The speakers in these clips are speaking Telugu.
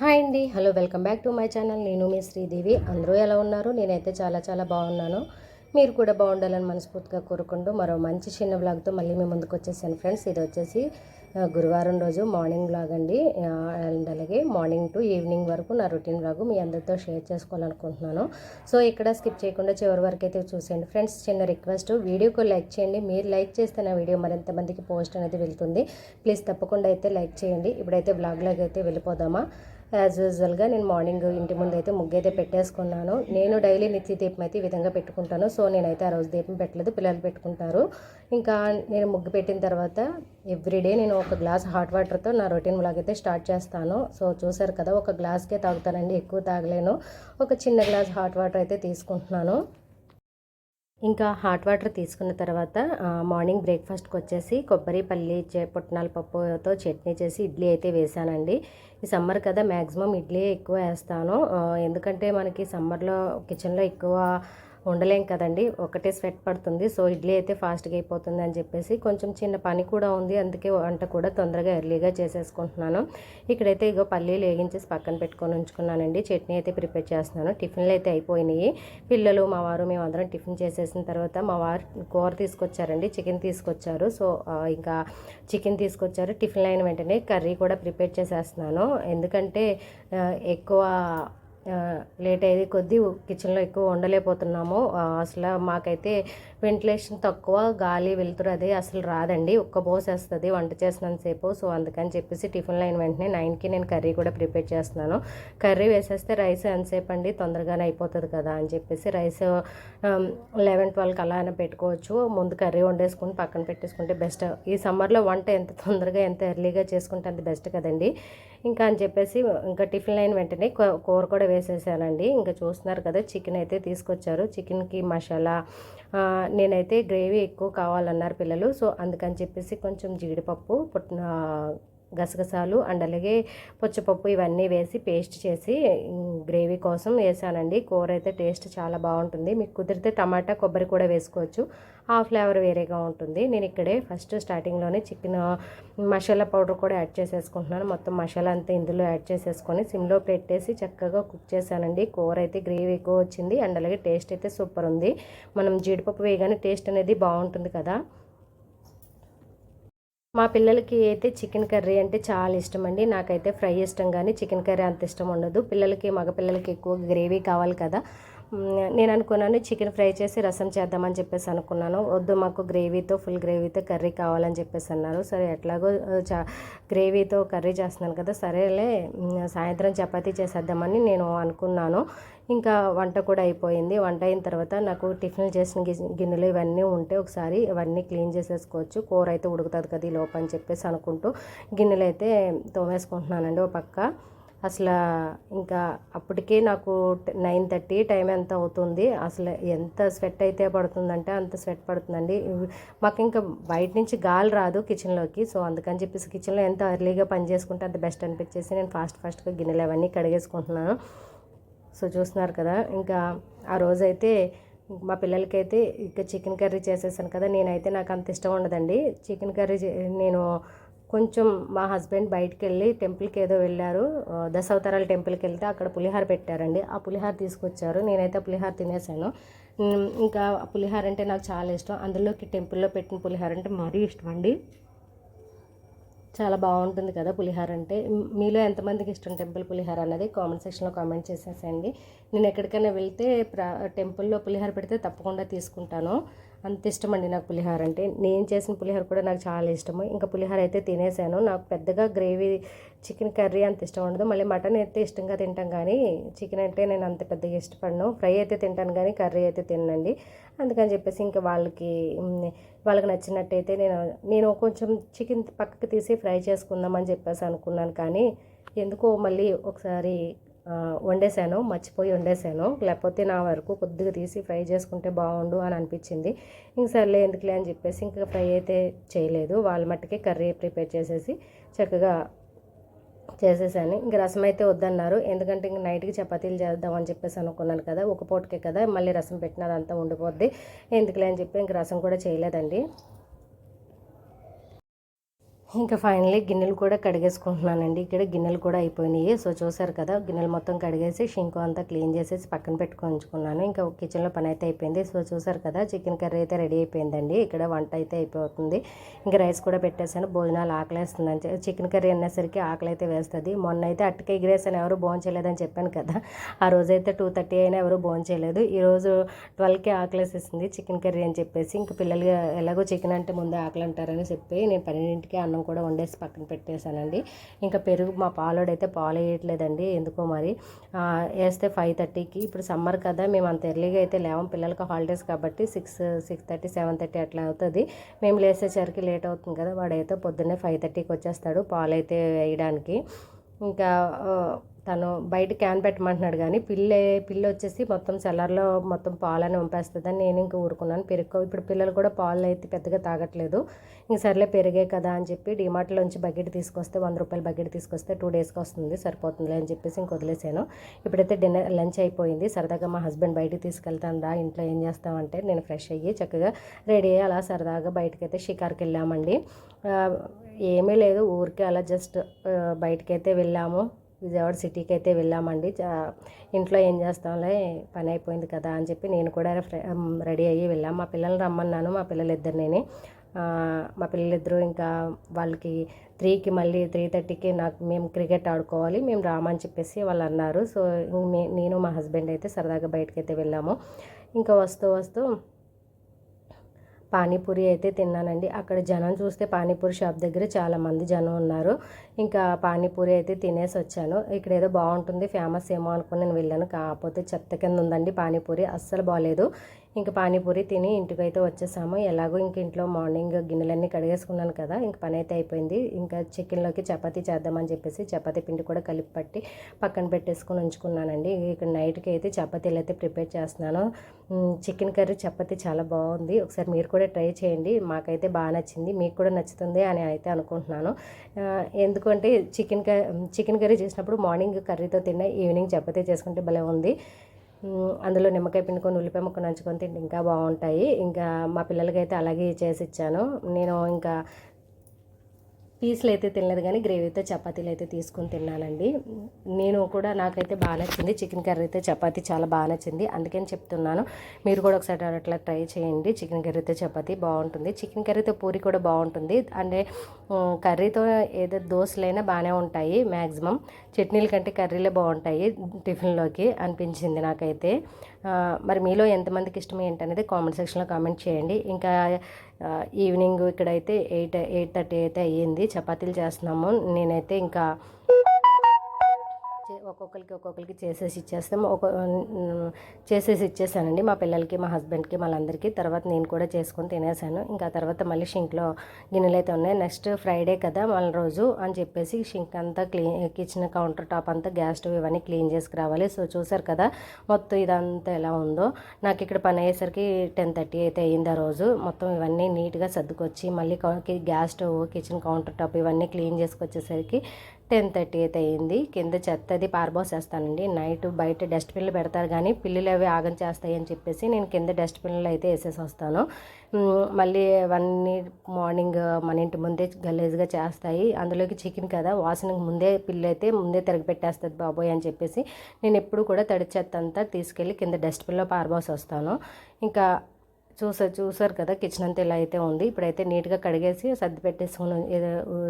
హాయ్ అండి. Hello welcome back to my channel. నేను మీ శ్రీదేవి. అందరూ ఎలా ఉన్నారు? నేనైతే చాలా చాలా బాగున్నాను. మీరు కూడా బాగుండాలని మనస్ఫూర్తిగా కోరుకుంటూ మరో మంచి చిన్న బ్లాగ్తో మళ్ళీ మేము ముందుకు వచ్చేసాను ఫ్రెండ్స్. ఇది వచ్చేసి గురువారం రోజు మార్నింగ్ బ్లాగ్ అండి. అండ్ అలాగే మార్నింగ్ టు ఈవినింగ్ వరకు నా రొటీన్ బ్లాగ్ మీ అందరితో షేర్ చేసుకోవాలనుకుంటున్నాను. సో ఇక్కడ స్కిప్ చేయకుండా చివరి వరకు అయితే చూసేయండి ఫ్రెండ్స్. చిన్న రిక్వెస్ట్ వీడియోకి లైక్ చేయండి. మీరు లైక్ చేస్తే నా వీడియో మరింత మందికి పోస్ట్ అనేది వెళ్తుంది. ప్లీజ్ తప్పకుండా అయితే లైక్ చేయండి. ఇప్పుడైతే బ్లాగ్లోకి అయితే వెళ్ళిపోదామా? యాజ్ యూజువల్గా నేను మార్నింగ్ ఇంటి ముందు అయితే ముగ్గు అయితే పెట్టేసుకున్నాను. నేను డైలీ నిత్య దీపం అయితే ఈ విధంగా పెట్టుకుంటాను. సో నేనైతే ఆ రోజు దీపం పెట్టలేదు. పిల్లలు పెట్టుకుంటారు. ఇంకా నేను ముగ్గు పెట్టిన తర్వాత ఎవ్రీడే నేను ఒక గ్లాస్ హాట్ వాటర్తో నా రొటీన్ బ్లాగ్ అయితే స్టార్ట్ చేస్తాను. సో చూసారు కదా ఒక గ్లాస్కే తాగుతానండి. ఎక్కువ తాగలేను. ఒక చిన్న గ్లాస్ హాట్ వాటర్ అయితే తీసుకుంటున్నాను. ఇంకా హాట్ వాటర్ తీసుకున్న తర్వాత మార్నింగ్ బ్రేక్ఫాస్ట్కి వచ్చేసి కొబ్బరి పల్లి చే పుట్నాల పప్పుతో చట్నీ చేసి ఇడ్లీ అయితే వేసానండి. ఈ సమ్మర్ కదా మ్యాక్సిమం ఇడ్లీ ఎక్కువ వేస్తాను. ఎందుకంటే మనకి సమ్మర్లో కిచెన్లో ఎక్కువ ఉండలేం కదండి. ఒకటే స్వెట్ పడుతుంది. సో ఇడ్లీ అయితే ఫాస్ట్గా అయిపోతుంది అని చెప్పేసి కొంచెం చిన్న పని కూడా ఉంది. అందుకే వంట కూడా తొందరగా ఎర్లీగా చేసేసుకుంటున్నాను. ఇక్కడైతే ఇగో పల్లీలు వేగించేసి పక్కన పెట్టుకొని ఉంచుకున్నానండి. చట్నీ అయితే ప్రిపేర్ చేస్తున్నాను. టిఫిన్లు అయితే అయిపోయినాయి. పిల్లలు మా వారు మేము అందరం టిఫిన్ చేసేసిన తర్వాత మా వారు కూర తీసుకొచ్చారండి. చికెన్ తీసుకొచ్చారు. సో ఇంకా చికెన్ తీసుకొచ్చారు. టిఫిన్ అయిన వెంటనే కర్రీ కూడా ప్రిపేర్ చేసేస్తున్నాను. ఎందుకంటే ఎక్కువ లేట్ అయ్యేది కొద్దీ కిచెన్లో ఎక్కువ ఉండలేకపోతున్నాము అసలు మాకైతే వెంటిలేషన్ తక్కువ గాలి వెలుతురు అదే అసలు రాదండి. ఒక్క పోసేస్తుంది వంట చేసినంతసేపు సో అందుకని చెప్పేసి టిఫిన్ లైన్ వెంటనే నైన్కి నేను కర్రీ కూడా ప్రిపేర్ చేస్తున్నాను. కర్రీ వేసేస్తే రైస్ ఎంతసేపు అండి? తొందరగానే అయిపోతుంది కదా అని చెప్పేసి రైస్ లెవెన్ ట్వెల్వ్కి అలా అయినా పెట్టుకోవచ్చు. ముందు కర్రీ వండేసుకుని పక్కన పెట్టేసుకుంటే బెస్ట్. ఈ సమ్మర్లో వంట ఎంత తొందరగా ఎంత ఎర్లీగా చేసుకుంటే అంత బెస్ట్ కదండి. ఇంకా అని చెప్పేసి ఇంకా టిఫిన్ లైన్ వెంటనే కూర కూడా వేసేసానండి. ఇంకా చూస్తున్నారు కదా చికెన్ అయితే తీసుకొచ్చారు. చికెన్కి మసాలా నేనైతే గ్రేవీ ఎక్కువ కావాలన్నారు పిల్లలు. సో అందుకని చెప్పేసి కొంచెం జీడిపప్పు పుట్టిన గసగసాలు అండ్ అలాగే పుచ్చపప్పు ఇవన్నీ వేసి పేస్ట్ చేసి గ్రేవీ కోసం వేసానండి. కూర అయితే టేస్ట్ చాలా బాగుంటుంది. మీకు కుదిరితే టమాటా కొబ్బరి కూడా వేసుకోవచ్చు. ఆ ఫ్లేవర్ వేరేగా ఉంటుంది. నేను ఇక్కడే ఫస్ట్ స్టార్టింగ్లోనే చికెన్ మసాలా పౌడర్ కూడా యాడ్ చేసేసుకుంటున్నాను. మొత్తం మసాలా అంతా ఇందులో యాడ్ చేసేసుకొని సిమ్లో పెట్టేసి చక్కగా కుక్ చేశానండి. కూర అయితే గ్రేవీ ఎక్కువ వచ్చింది అండ్ అలాగే టేస్ట్ అయితే సూపర్ ఉంది. మనం జీడిపప్పు వేయగానే టేస్ట్ అనేది బాగుంటుంది కదా. మా పిల్లలకి అయితే చికెన్ కర్రీ అంటే చాలా ఇష్టం అండి నాకైతే ఫ్రై ఇష్టం కానీ చికెన్ కర్రీ అంత ఇష్టం ఉండదు. పిల్లలకి మగ పిల్లలకి ఎక్కువ గ్రేవీ కావాలి కదా. నేను అనుకున్నాను చికెన్ ఫ్రై చేసి రసం చేద్దామని చెప్పేసి అనుకున్నాను. వద్దు మాకు గ్రేవీతో ఫుల్ గ్రేవీతో కర్రీ కావాలని చెప్పేసి అన్నారు. సరే ఎట్లాగో చా గ్రేవీతో కర్రీ చేస్తున్నాను కదా సరేలే సాయంత్రం చపాతీ చేసేద్దామని నేను అనుకున్నాను. ఇంకా వంట కూడా అయిపోయింది. వంట అయిన తర్వాత నాకు టిఫిన్ చేసిన గి- గిన్నెలు ఇవన్నీ ఉంటే ఒకసారి ఇవన్నీ క్లీన్ చేసేసుకోవచ్చు. కూర అయితే ఉడుకుతుంది కదా ఈ లోపని చెప్పేసి అనుకుంటూ గిన్నెలు అయితే తోమేసుకుంటున్నానండి ఓ పక్క. అసలు ఇంకా అప్పటికే నాకు నైన్ థర్టీ టైం ఎంత అవుతుంది అసలు ఎంత స్వెట్ అయితే పడుతుందంటే అంత స్వెట్ పడుతుందండి. మాకు ఇంకా బయట నుంచి గాలి రాదు కిచెన్లోకి సో అందుకని చెప్పేసి కిచెన్లో ఎంత ఎర్లీగా పని చేసుకుంటే అంత బెస్ట్ అనిపించేసి నేను ఫాస్ట్ ఫాస్ట్గా గిన్నెలు అవన్నీ కడిగేసుకుంటున్నాను. సో చూస్తున్నారు కదా ఇంకా ఆ రోజైతే మా పిల్లలకైతే ఇంకా చికెన్ కర్రీ చేసేసాను కదా నేనైతే నాకు అంత ఇష్టం ఉండదండి. చికెన్ కర్రీ చే- నేను కొంచెం మా హస్బెండ్ బయటికి వెళ్ళి టెంపుల్కి ఏదో వెళ్ళారు దశావతారాల టెంపుల్కి వెళ్తే అక్కడ పులిహార పెట్టారండి. ఆ పులిహార తీసుకొచ్చారు. నేనైతే పులిహార తినేసాను. ఇంకా పులిహార అంటే నాకు చాలా ఇష్టం. అందులోకి టెంపుల్లో పెట్టిన పులిహార అంటే మరీ ఇష్టం అండి. చాలా బాగుంటుంది కదా పులిహార అంటే. మీలో ఎంతమందికి ఇష్టం టెంపుల్ పులిహార అన్నది? కామెంట్ సెక్షన్లో కామెంట్ చేసేసండి నేను ఎక్కడికైనా వెళ్తే ప్ర టెంపుల్లో పులిహార పెడితే తప్పకుండా తీసుకుంటాను. అంత ఇష్టం అండి నాకు పులిహార అంటే. నేను చేసిన పులిహార కూడా నాకు చాలా ఇష్టము. ఇంకా పులిహార అయితే తినేసాను. నాకు పెద్దగా గ్రేవీ చికెన్ కర్రీ అంత ఇష్టం ఉండదు. మళ్ళీ మటన్ అయితే ఇష్టంగా తింటాం కానీ చికెన్ అంటే నేను అంత పెద్దగా ఇష్టపడను. ఫ్రై అయితే తింటాను కానీ కర్రీ అయితే తినండి అందుకని చెప్పేసి ఇంకా వాళ్ళకి వాళ్ళకి నచ్చినట్టయితే నేను నేను కొంచెం చికెన్ పక్కకి తీసి ఫ్రై చేసుకుందామని చెప్పేసి అనుకున్నాను కానీ ఎందుకో మళ్ళీ ఒకసారి వండేసాను మర్చిపోయి వండేసాను లేకపోతే నా వరకు కొద్దిగా తీసి ఫ్రై చేసుకుంటే బాగుండు అని అనిపించింది. ఇంక సర్లే ఎందుకులే అని చెప్పేసి ఇంకా ఫ్రై అయితే చేయలేదు. వాళ్ళ మట్టుకే కర్రీ ప్రిపేర్ చేసేసి చక్కగా చేసేసాను. ఇంక రసం అయితే వద్దన్నారు. ఎందుకంటే ఇంక నైట్కి చపాతీలు చేద్దామని చెప్పేసి అనుకున్నాను కదా ఒక పూటకే కదా మళ్ళీ రసం పెట్టినదంతా ఉండిపోద్ది. ఎందుకులే అని చెప్పి ఇంక రసం కూడా చేయలేదండి. ఇంకా ఫైనల్లీ గిన్నెలు కూడా కడిగేసుకుంటున్నానండి. ఇక్కడ గిన్నెలు కూడా అయిపోయినాయి. సో చూసారు కదా గిన్నెలు మొత్తం కడిగేసి షింకు అంతా క్లీన్ చేసేసి పక్కన పెట్టుకొని ఉంచుకున్నాను. ఇంకా కిచెన్లో పని అయితే అయిపోయింది. సో చూసారు కదా చికెన్ కర్రీ అయితే రెడీ అయిపోయిందండి. ఇక్కడ వంట అయితే అయిపోతుంది. ఇంకా రైస్ కూడా పెట్టేశాను. భోజనాలు ఆకలేస్తుందని చికెన్ కర్రీ అనేసరికి ఆకలి అయితే వేస్తుంది. మొన్న అయితే అట్టక ఎగిరేసాను ఎవరు భోజనం చేయలేదని చెప్పాను కదా. ఆ రోజు అయితే టూ థర్టీ అయినా ఎవరు భోజనం చేయలేదు. ఈరోజు ట్వెల్వ్కి ఆకలేసేసింది చికెన్ కర్రీ అని చెప్పేసి. ఇంకా పిల్లలు ఎలాగో చికెన్ అంటే ముందే ఆకలి అంటారని చెప్పి నేను పన్నెండింటికి అన్నం కూడా వండేసి పక్కన పెట్టేశానండి. ఇంకా పెరుగు మా పాలోడైతే పాలు వేయట్లేదండి ఎందుకో మరి వేస్తే ఫైవ్ థర్టీకి ఇప్పుడు సమ్మర్ కదా మేము అంత ఎర్లీగా అయితే లేవం. పిల్లలకి హాలిడేస్ కాబట్టి six six thirty seven thirty అట్లా అవుతుంది. మేము లేసేసరికి లేట్ అవుతుంది కదా వాడైతే పొద్దున్నే ఫైవ్ థర్టీకి వచ్చేస్తాడు పాలు అయితే వేయడానికి. ఇంకా తను బయట క్యాన్ పెట్టమంటున్నాడు కానీ పిల్లే పిల్ల వచ్చేసి మొత్తం సెల్లర్లో మొత్తం పాలని వంపేస్తుందని నేను ఇంకా ఊరుకున్నాను. పెరుగు ఇప్పుడు పిల్లలు కూడా పాలు అయితే పెద్దగా తాగట్లేదు. ఇంక సర్లే పెరిగే కదా అని చెప్పి డిమార్ట్లోంచి బకెట్ తీసుకొస్తే వంద రూపాయల బకెట్ తీసుకొస్తే టూ డేస్కి వస్తుంది సరిపోతుందిలే అని చెప్పేసి ఇంక వదిలేసాను. ఇప్పుడైతే డిన్నర్ లంచ్ అయిపోయింది. సరదాగా మా హస్బెండ్ బయటికి తీసుకెళ్తాను రా ఇంట్లో ఏం చేస్తామంటే నేను ఫ్రెష్ అయ్యి చక్కగా రెడీ అయ్యి అలా సరదాగా బయటకి అయితే షికార్కి వెళ్ళామండి. ఏమీ లేదు ఊరికే అలా జస్ట్ బయటకైతే వెళ్ళాము. విజయవాడ సిటీకి అయితే వెళ్ళామండి. చా- ఇంట్లో ఏం చేస్తాంలే పని అయిపోయింది కదా అని చెప్పి నేను కూడా రెడీ అయ్యి వెళ్ళాం. మా పిల్లల్ని రమ్మన్నాను మా పిల్లలిద్దరిని మా పిల్లలిద్దరూ ఇంకా వాళ్ళకి త్రీకి మళ్ళీ త్రీ థర్టీకి నాకు మేము క్రికెట్ ఆడుకోవాలి మేము రామని చెప్పేసి వాళ్ళు అన్నారు. సో నేను మా హస్బెండ్ అయితే సరదాగా బయటకు అయితే వెళ్ళాము. ఇంకా వస్తూ వస్తూ పానీపూరి అయితే తిన్నానండి. అక్కడ జనం చూస్తే పానీపూరి షాప్ దగ్గర చాలామంది జనం ఉన్నారు. ఇంకా పానీపూరి అయితే తినేసి వచ్చాను. ఇక్కడ ఏదో బాగుంటుంది ఫేమస్ ఏమో అనుకుని నేను వెళ్ళాను. కాకపోతే చెత్త కింద ఉందండి పానీపూరి. అస్సలు బాగాలేదు ఇంకా పానీపూరి తిని ఇంటికి అయితే వచ్చేసాము. ఎలాగో ఇంక ఇంట్లో మార్నింగ్ గిన్నెలన్నీ కడిగేసుకున్నాను కదా ఇంక పని అయితే అయిపోయింది. ఇంకా చికెన్లోకి చపాతీ చేద్దామని చెప్పేసి చపాతీ పిండి కూడా కలిపి పట్టి పక్కన పెట్టేసుకుని ఉంచుకున్నానండి. ఇక్కడ నైట్కి అయితే చపాతీలు అయితే ప్రిపేర్ చేస్తున్నాను. చికెన్ కర్రీ చపాతీ చాలా బాగుంది. ఒకసారి మీరు కూడా ట్రై చేయండి. మాకైతే బాగా నచ్చింది. మీకు కూడా నచ్చుతుంది అని అయితే అనుకుంటున్నాను. ఎందుకంటే చికెన్ కర్రీ చికెన్ కర్రీ చేసినప్పుడు మార్నింగ్ కర్రీతో తిన్నా ఈవినింగ్ చపాతీ చేసుకుంటే భలే ఉంది. అందులో నిమ్మకాయ పిండుకొని ఉల్లిపాయ ముక్క నంచుకొని తింటే ఇంకా బాగుంటాయి. ఇంకా మా పిల్లలకైతే అలాగే చేసి ఇచ్చాను. నేను ఇంకా పీస్లు అయితే తినలేదు కానీ గ్రేవీతో చపాతీలు అయితే తీసుకొని తిన్నానండి. నేను కూడా నాకైతే బాగా నచ్చింది. చికెన్ కర్రీ అయితే చపాతీ చాలా బాగా నచ్చింది. అందుకని చెప్తున్నాను మీరు కూడా ఒకసారి అట్లా ట్రై చేయండి. చికెన్ కర్రీతో చపాతీ బాగుంటుంది. చికెన్ కర్రీతో పూరి కూడా బాగుంటుంది. అంటే కర్రీతో ఏదో దోశలైనా బాగానే ఉంటాయి మ్యాక్సిమం చట్నీల కంటే కర్రీలే బాగుంటాయి టిఫిన్లోకి అనిపించింది నాకైతే. మరి మీలో ఎంతమందికి ఇష్టం ఏంటనేది కామెంట్ సెక్షన్లో కామెంట్ చేయండి. ఇంకా ఈవినింగ్ ఇక్కడైతే ఎయిట్ ఎయిట్ థర్టీ అయితే అయ్యింది. చపాతీలు చేస్తున్నాము. నేనైతే ఇంకా ఒక్కొక్కరికి ఒక్కొక్కరికి చేసేసి ఇచ్చేస్తాం ఒక చేసేసి ఇచ్చేసానండి. మా పిల్లలకి మా హస్బెండ్కి వాళ్ళందరికీ. తర్వాత నేను కూడా చేసుకొని తినేసాను. ఇంకా తర్వాత మళ్ళీ షింక్లో గిన్నెలు అయితే ఉన్నాయి. నెక్స్ట్ ఫ్రైడే కదా మళ్ళీ రోజు అని చెప్పేసి షింక్ అంతా క్లీన్ కిచెన్ కౌంటర్ టాప్ అంతా గ్యాస్ స్టవ్ ఇవన్నీ క్లీన్ చేసుకురావాలి. సో చూసారు కదా మొత్తం ఇదంతా ఎలా ఉందో. నాకు ఇక్కడ పని అయ్యేసరికి టెన్ థర్టీ అయితే అయ్యింది ఆ రోజు. మొత్తం ఇవన్నీ నీట్గా సర్దుకొచ్చి మళ్ళీ gas stove kitchen counter top ఇవన్నీ క్లీన్ చేసుకొచ్చేసరికి టెన్ థర్టీ అయితే అయింది. కింద చెత్త అది పారబోసేస్తానండి. నైట్ బయట డస్ట్బిన్లు పెడతారు కానీ పిల్లులు అవి ఆగం చేస్తాయి అని చెప్పేసి నేను కింద డస్ట్బిన్లు అయితే వేసేసి వస్తాను. మళ్ళీ అవన్నీ మార్నింగ్ మన ఇంటి ముందే గలీజ్గా చేస్తాయి. అందులోకి చికెన్ కదా వాసనకు ముందే పిల్లి అయితే ముందే తిరగ పెట్టేస్తుంది బాబోయ్ అని చెప్పేసి నేను ఎప్పుడు కూడా తడి చెత్త అంతా తీసుకెళ్ళి కింద డస్ట్బిన్లో పారబోసి వస్తాను ఇంకా చూసారు చూసారు కదా కిచెన్ అంతా ఇలా అయితే ఉంది. ఇప్పుడైతే నీట్గా కడిగేసి సర్ది పెట్టేసుకుని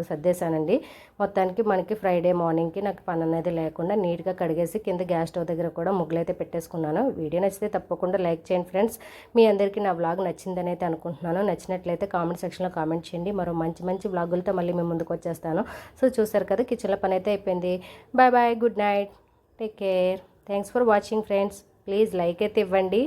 సర్దేశానండి. మొత్తానికి మనకి ఫ్రైడే మార్నింగ్కి నాకు పని అనేది లేకుండా నీట్గా కడిగేసి కింద గ్యాస్ స్టవ్ దగ్గర కూడా ముగ్గులు అయితే పెట్టేసుకున్నాను. వీడియో నచ్చితే తప్పకుండా లైక్ చేయండి ఫ్రెండ్స్ మీ అందరికీ నా వ్లాగ్ నచ్చిందని అయితే అనుకుంటున్నాను. నచ్చినట్లయితే కామెంట్ సెక్షన్లో కామెంట్ చేయండి. మరో మంచి మంచి వ్లాగులతో మళ్ళీ మేము ముందుకు వచ్చేస్తాను. సో చూసారు కదా కిచెన్లో పని అయితే అయిపోయింది. Bye bye good night take care thanks for watching friends please like అయితే ఇవ్వండి.